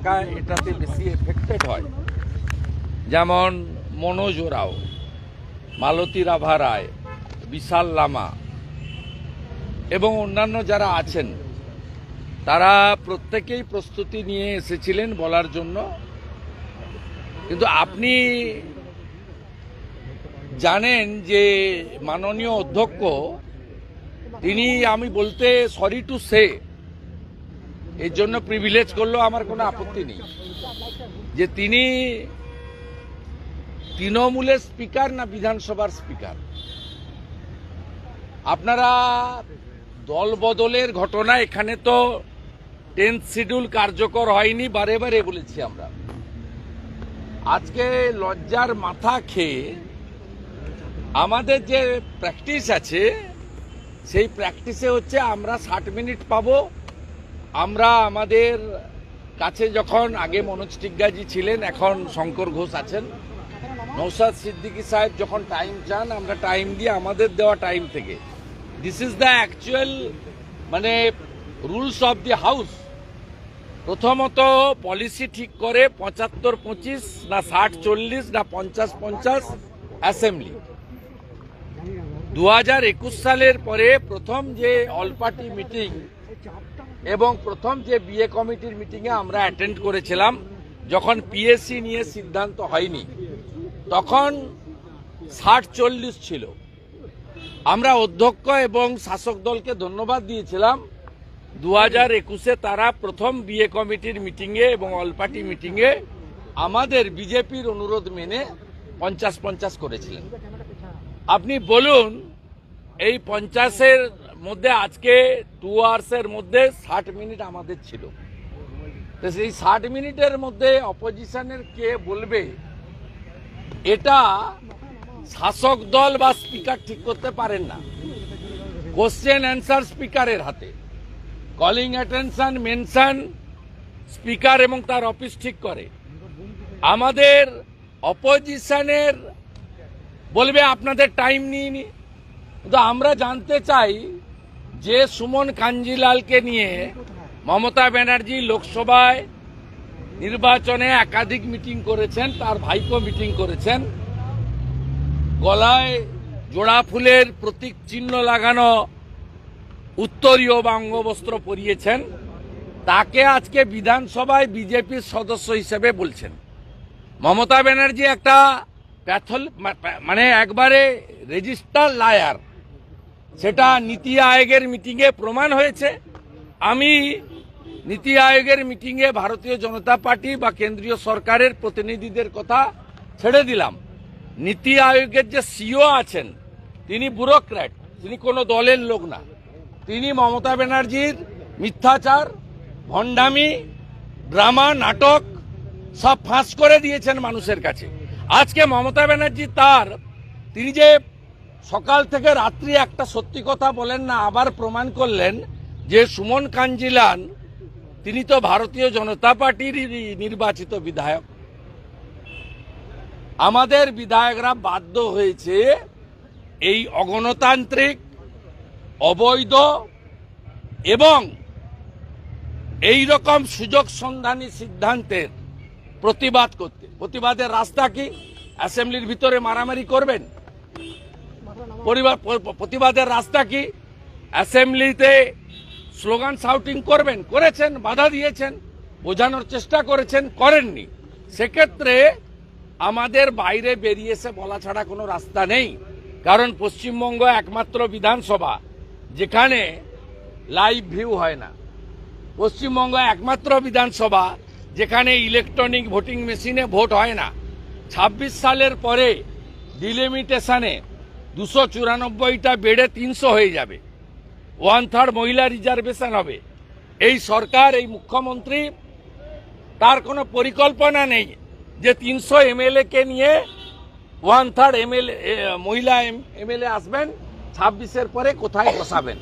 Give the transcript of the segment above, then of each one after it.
এলাকা এটাতে বেশি এফেক্টেড হয়। যেমন মনোজ রাও মালতী রাভা রায়, বিশাল লামা এবং অন্যান্য যারা আছেন, তারা প্রত্যেকেই প্রস্তুতি নিয়ে এসেছিলেন বলার জন্য। কিন্তু আপনি জানেন যে মাননীয় অধ্যক্ষ, তিনি আমি বলতে সরি টু সে এর জন্য প্রিভিলেজ করলেও আমার কোনো আপত্তি নেই। যে তিনি তৃণমূলের স্পিকার না বিধানসভার স্পিকার আপনারা দল বদলের ঘটনা এখানে তো টেন্থ শিডিউল কার্যকর হয়নি, বারে বারে বলেছি আমরা। আজকে লজ্জার মাথা খেয়ে আমাদের যে প্র্যাকটিস আছে, সেই প্র্যাকটিসে হচ্ছে আমরা ষাট মিনিট পাবো আমরা আমাদের কাছে যখন আগে মনোজ টিগ্গাজি ছিলেন, এখন শঙ্কর ঘোষ আছেন। নৌসাদ সিদ্দিকী সাহেব যখন টাইম চান, আমরা টাইম দিয়ে আমাদের দেওয়া টাইম থেকে। দিস ইজ দ্য অ্যাকচুয়াল মানে রুলস অফ দি হাউস প্রথমত পলিসি ঠিক করে পঁচাত্তর পঁচিশ না ষাট চল্লিশ না পঞ্চাশ পঞ্চাশ অ্যাসেম্বলি দু একুশ সালের পরে প্রথম যে অল পার্টি মিটিং এবং প্রথম যে বিএ কমিটির মিটিংয়ে আমরা অ্যাটেন্ড করেছিলাম, যখন পিএসসি নিয়ে সিদ্ধান্ত হয়নি, তখন ষাট চল্লিশ ছিল। আমরা অধ্যক্ষ এবং শাসক দলকে ধন্যবাদ দিয়েছিলাম। দু হাজার একুশে তারা প্রথম বিএ কমিটির মিটিংয়ে এবং অল পার্টি মিটিংয়ে আমাদের বিজেপির অনুরোধ মেনে পঞ্চাশ পঞ্চাশ করেছিলেন। আপনি বলুন, এই পঞ্চাশের মধ্যে আজকে টু আওয়ার্সের মধ্যে ষাট মিনিট আমাদের ছিল। তো সেই ষাট মিনিটের মধ্যে অপোজিশনের কে বলবে? এটা শাসক দল বা স্পিকার ঠিক করতে পারেন না। কোশ্চেন অ্যান্সার স্পিকারের হাতে। কলিং অ্যাটেনশন মেনশন স্পিকার এবং তার অফিস ঠিক করে। আমাদের অপোজিশনের বলবে, আপনাদের টাইম নিয়ে নি। কিন্তু আমরা জানতে চাই যে সুমন কাঞ্জিলালকে নিয়ে মমতা ব্যানার্জি লোকসভায় নির্বাচনে একাধিক মিটিং করেছেন, তার ভাইপো মিটিং করেছেন। গলায় জোড়া ফুলের প্রতীক চিহ্ন লাগানো উত্তরীয় বা অঙ্গবস্ত্র পরিয়েছেন। তাকে আজকে বিধানসভায় বিজেপির সদস্য হিসেবে বলছেন। মমতা ব্যানার্জি একটা প্যাথল মানে একবারে রেজিস্টার লায়ার। সেটা নীতি আয়োগের মিটিংয়ে প্রমাণ হয়েছে। আমি নীতি আয়োগের মিটিংয়ে ভারতীয় জনতা পার্টি বা কেন্দ্রীয় সরকারের প্রতিনিধিদের কথা ছেড়ে দিলাম। নীতি আয়োগের যে সিও আছেন, তিনি ব্যুরোক্র্যাট, তিনি কোনো দলের লোক না। তিনি মমতা ব্যানার্জির মিথ্যাচার, ভণ্ডামি, ড্রামা, নাটক সব ফাঁস করে দিয়েছেন মানুষের কাছে। আজকে মমতা ব্যানার্জি তার, তিনি যে সকাল থেকে রাত্রি একটা সত্যি কথা বলেন না, আবার প্রমাণ করলেন যে সুমন কাঞ্জিলান, তিনি তো ভারতীয় জনতা পার্টির নির্বাচিত বিধায়ক। আমাদের বিধায়করা বাধ্য হয়েছে এই অগণতান্ত্রিক, অবৈধ এবং এই রকম সুযোগ সন্ধানী সিদ্ধান্তের প্রতিবাদ করতে। প্রতিবাদের রাস্তা কি? অ্যাসেম্বলির ভিতরে মারামারি করবেন? পরিবার প্রতিবাদের রাস্তা কি? অ্যাসেম্বলিতে স্লোগান শাউটিং করবেন? করেছেন, বাধা দিয়েছেন, বোঝানোর চেষ্টা করেছেন, করেননি। সেক্ষেত্রে আমাদের বাইরে বেরিয়ে এসে বলা ছাড়া কোনো রাস্তা নেই। কারণ পশ্চিমবঙ্গ একমাত্র বিধানসভা, যেখানে লাইভ ভিউ হয় না। পশ্চিমবঙ্গ একমাত্র বিধানসভা যেখানে ইলেকট্রনিক ভোটিং মেশিনে ভোট হয় না। ২৬ সালের পরে ডিলিমিটেশনে দুশো চুরানব্বইটা বেড়ে তিনশো হয়ে যাবে। ওয়ান থার্ড মহিলা রিজার্ভেশন হবে। এই সরকার, এই মুখ্যমন্ত্রী, তার কোনো পরিকল্পনা নেই যে তিনশো এমএলএ কে নিয়ে ওয়ান থার্ড এমএলএ মহিলা এমএলএ আসবেন, ছাব্বিশের পরে কোথায় বসাবেন?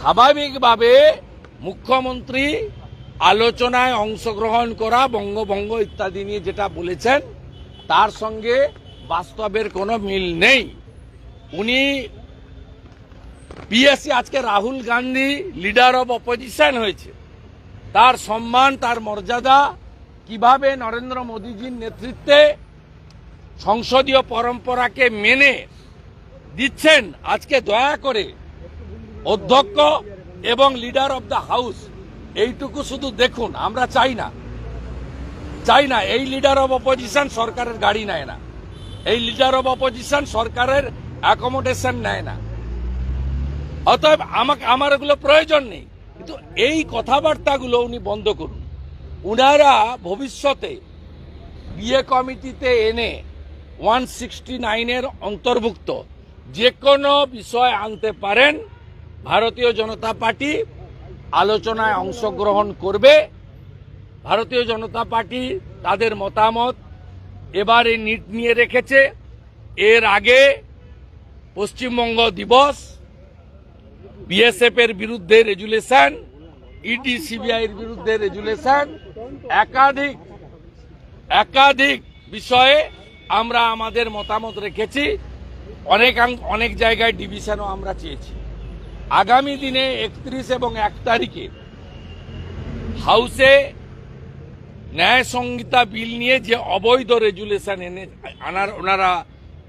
স্বাভাবিকভাবে মুখ্যমন্ত্রী আলোচনায় অংশগ্রহণ করা, বঙ্গভঙ্গ ইত্যাদি নিয়ে যেটা বলেছেন, তার সঙ্গে বাস্তবের কোনো মিল নেই। উনি পিএসসি আজকে Rahul Gandhi leader of opposition হয়েছে। তার সম্মান, তার মর্যাদা, কীভাবে নরেন্দ্র মোদীজির নেতৃত্বে সংসদীয় পরম্পরাকে মেনে দিচ্ছেন, আজকে দয়া করে অধ্যক্ষ এবং লিডার অব দ্য হাউস এইটুকু শুধু দেখুন, আমরা চাই না। চাই না, এই লিডার অব অপোজিশন সরকারের গাড়ি নেয় না। এই লিডার অব অপোজিশন সরকারের অ্যাকোমোডেশন নেয় না। অতএব আমাকে, আমার এগুলো প্রয়োজন নেই। কিন্তু এই কথাবার্তাগুলো উনি বন্ধ করুন। উনারা ভবিষ্যতে বিয়ে কমিটিতে এনে ওয়ান সিক্সটি নাইনের অন্তর্ভুক্ত যে কোনো বিষয় আনতে পারেন ভারতীয় জনতা পার্টি আলোচনায় অংশগ্রহণ করবে। ভারতীয় জনতা পার্টি তাদের মতামত এবারে নিট নিয়ে রেখেছে। এর আগে পশ্চিমবঙ্গ দিবস, বিএসএফ এর বিরুদ্ধে রেজুলেশন, ইডি, সিবিআই এর বিরুদ্ধে রেজুলেশন। একাধিক একাধিক বিষয়ে আমরা আমাদের মতামত রেখেছি। অনেক অনেক জায়গায় ডিভিশনও আমরা চেয়েছি। আগামী দিনে একত্রিশ এবং এক তারিখে হাউসে ন্যায় সংহিতা বিল নিয়ে যে অবৈধ রেজুলেশন এনে আনার, ওনারা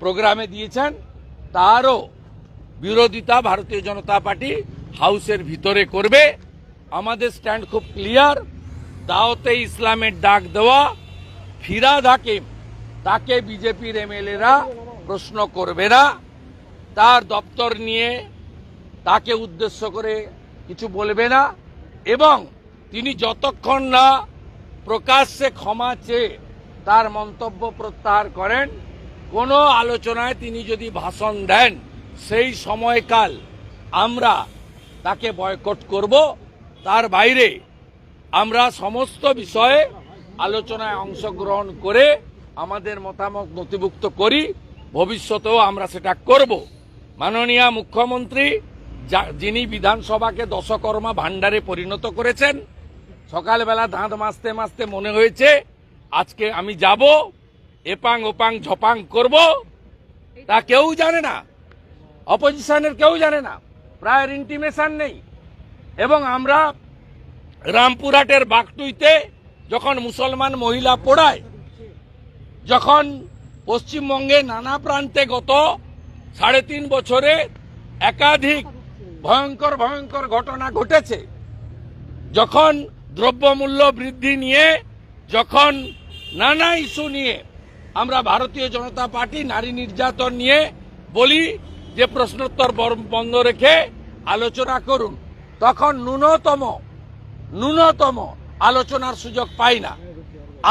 প্রোগ্রামে দিয়েছেন, তারও বিরোধিতা ভারতীয় জনতা পার্টি হাউসের ভিতরে করবে। আমাদের স্ট্যান্ড খুব ক্লিয়ার দাওতে ইসলামের ডাক দেওয়া, ফিরাদ হাকিম, তাকে বিজেপির এমএলএরা প্রশ্ন করবে না, তার দপ্তর নিয়ে তাকে উদ্দেশ্য করে কিছু বলবে না, এবং তিনি যতক্ষণ না প্রকাশ্যে ক্ষমা চেয়ে তার মন্তব্য প্রত্যাহার করেন, কোনো আলোচনায় তিনি যদি ভাষণ দেন, সেই সময়কাল আমরা তাকে বয়কট করব। তার বাইরে আমরা সমস্ত বিষয়ে আলোচনায় অংশগ্রহণ করে আমাদের মতামত নথিভুক্ত করি। ভবিষ্যতেও আমরা সেটা করব। মাননীয় মুখ্যমন্ত্রী যিনি বিধানসভাকে দশকর্মা ভাণ্ডারে পরিণত করেছেন, সকালবেলা দাঁত মাজতে মাজতে মনে হয়েছে, আজকে আমি যাব, এপাং ওপাং ঝপাং করব, তা কেউ জানে না। অপোজিশনের কেউ জানে না। প্রায়ের ইন্টিমেশন নেই। এবং আমরা রামপুরহাটের বাগটুইতে যখন মুসলমান মহিলা পড়ায়, যখন পশ্চিমবঙ্গে নানা প্রান্তে গত সাড়ে তিন বছরে একাধিক ভয়ঙ্কর ভয়ঙ্কর ঘটনা ঘটেছে। যখন দ্রব্যমূল্য বৃদ্ধি নিয়ে, যখন নানা ইস্যু নিয়ে আমরা ভারতীয় জনতা পার্টি, নারী নির্যাতন নিয়ে বলি যে প্রশ্নোত্তর বন্ধ রেখে আলোচনা করুন, তখন ন্যূনতম ন্যূনতম আলোচনার সুযোগ পাই না।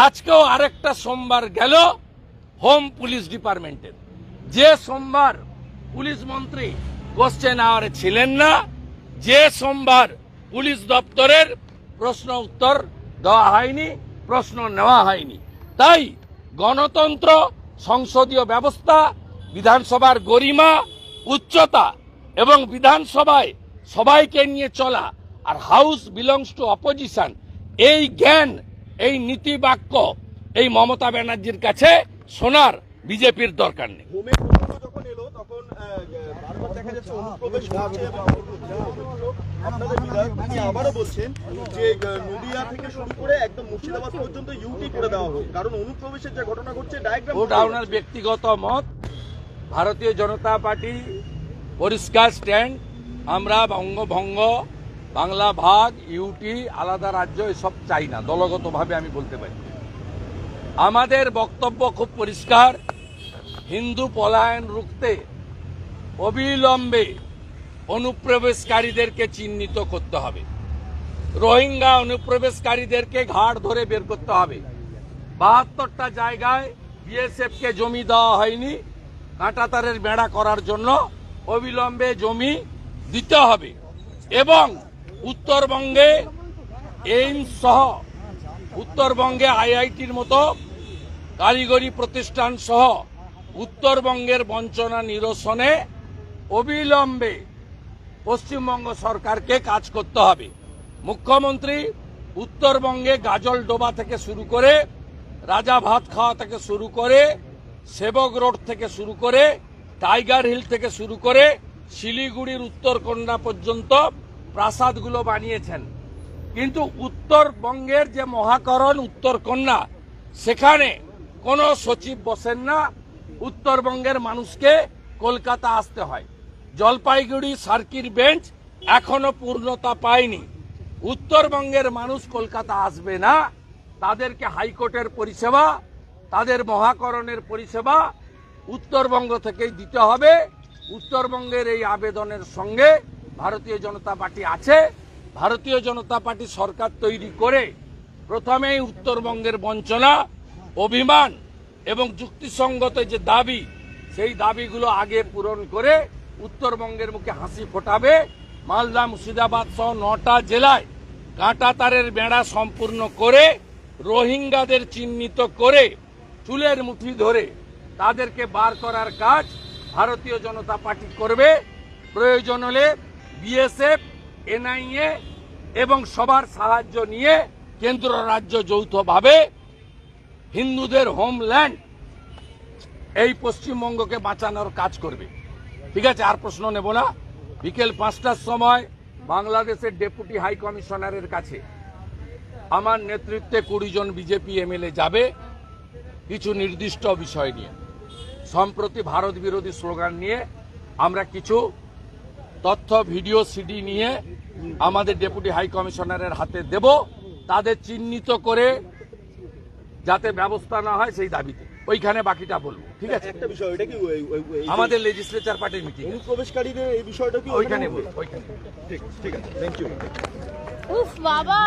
আজকেও আরেকটা সোমবার গেল হোম পুলিশ ডিপার্টমেন্টের। যে সোমবার পুলিশ মন্ত্রী কোশ্চেন আওয়ারে ছিলেন না। যে সোমবার পুলিশ দপ্তরের প্রশ্ন উত্তর দেওয়া হয়নি, প্রশ্ন নেওয়া হয়নি। তাই গণতন্ত্র, সংসদীয় ব্যবস্থা, বিধানসভার গরিমা, উচ্চতা এবং বিধানসভায় সবাইকে নিয়ে চলা আর হাউস বিলংস টু অপোজিশন, এই জ্ঞান, এই নীতি বাক্য এই মমতা ব্যানার্জির কাছে শোনার বিজেপির দরকার নেই। দেখা যাচ্ছে অনুপ্রবেশ হচ্ছে এবং আপনাদের বিধায়ক তিনি আবারও বলছেন যে আহ, নদিয়া থেকে শুরু করে একদম মুর্শিদাবাদ পর্যন্ত ইউটি করে দেওয়া হোক। কারণ অনুপ্রবেশের যে ঘটনা ঘটছে ডায়াগ্রাম ওটা ওনার ব্যক্তিগত মত ভারতীয় জনতা পার্টি পরিষ্কার স্ট্যান্ড আমরা বঙ্গভঙ্গ বাংলা ভাগ ইউটি আলাদা রাজ্য এসব চাই না দলগতভাবে আমি বলতে পারি। আমাদের বক্তব্য খুব পরিষ্কার। হিন্দু পলায়ন রুখতে অবিলম্বে অনুপ্রবেশকারীদেরকে চিহ্নিত করতে হবে। রোহিঙ্গা অনুপ্রবেশকারীদেরকে ঘাট ধরে বের করতে হবে। বাহাত্তরটা জায়গায় বিএসএফ কে জমি দেওয়া হয়নি। কাঁটাতারের বেড়া করার জন্য অবিলম্বে জমি দিতে হবে এবং উত্তরবঙ্গে এইমস সহ উত্তরবঙ্গে আইআইটির মতো কারিগরি প্রতিষ্ঠান সহ উত্তরবঙ্গের বঞ্চনা নিরসনে অবিলম্বে পশ্চিমবঙ্গ সরকারকে কাজ করতে হবে। মুখ্যমন্ত্রী উত্তরবঙ্গে গাজল ডোবা থেকে শুরু করে, রাজা ভাত খাওয়া থেকে শুরু করে, সেবক রোড থেকে শুরু করে, টাইগার হিল থেকে শুরু করে, শিলিগুড়ির উত্তরকন্যা পর্যন্ত প্রাসাদগুলো বানিয়েছেন। কিন্তু উত্তরবঙ্গের যে মহাকরণ উত্তর কন্যা সেখানে কোনো সচিব বসেন না। উত্তরবঙ্গের মানুষকে কলকাতা আসতে হয়। জলপাইগুড়ি সার্কিট বেঞ্চ এখনও পূর্ণতা পায়নি। উত্তরবঙ্গের মানুষ কলকাতা আসবে না। তাদেরকে হাইকোর্টের পরিষেবা, তাদের মহাকরণের পরিষেবা উত্তরবঙ্গ থেকেই দিতে হবে। উত্তরবঙ্গের এই আবেদনের সঙ্গে ভারতীয় জনতা পার্টি আছে। ভারতীয় জনতা পার্টি সরকার তৈরি করে প্রথমেই উত্তরবঙ্গের বঞ্চনা, অভিমান এবং যুক্তিসঙ্গত যে দাবি, সেই দাবিগুলো আগে পূরণ করে উত্তরবঙ্গের মুখে হাসি ফোটাবে। মালদা, মুর্শিদাবাদ সহ নটা জেলায় কাঁটা তারের বেড়া সম্পূর্ণ করে, রোহিঙ্গাদের চিহ্নিত করে, চুলের মুঠি ধরে তাদেরকে বার করার কাজ ভারতীয় জনতা পার্টি করবে। প্রয়োজন হলে বিএসএফ, এনআইএ এবং সবার সাহায্য নিয়ে কেন্দ্র রাজ্য যৌথভাবে হিন্দুদের হোমল্যান্ড এই পশ্চিমবঙ্গকে বাঁচানোর কাজ করবে। ঠিক আছে, আর প্রশ্ন নেব না। বিকেল পাঁচটার সময় বাংলাদেশের ডেপুটি হাই কমিশনারের কাছে আমার নেতৃত্বে কুড়ি জন বিজেপি এমএলএ যাবে কিছু নির্দিষ্ট বিষয় নিয়ে। সম্প্রতি ভারত বিরোধী স্লোগান নিয়ে আমরা কিছু তথ্য, ভিডিও, সিডি নিয়ে আমাদের ডেপুটি হাই কমিশনারের হাতে দেব। তাদের চিহ্নিত করে যাতে ব্যবস্থা না হয় সেই দাবিতে। ওইখানে বাকিটা বলব ঠিক আছে? একটা বিষয় এটা কি আমাদের লেজিসলেচার পার্টির মিটিং অনুপ্রবেশকারীদের এই বিষয়টা কি ওইখানে বলব ওইখানে। ঠিক ঠিক আছে থ্যাংক ইউ উফ বাবা!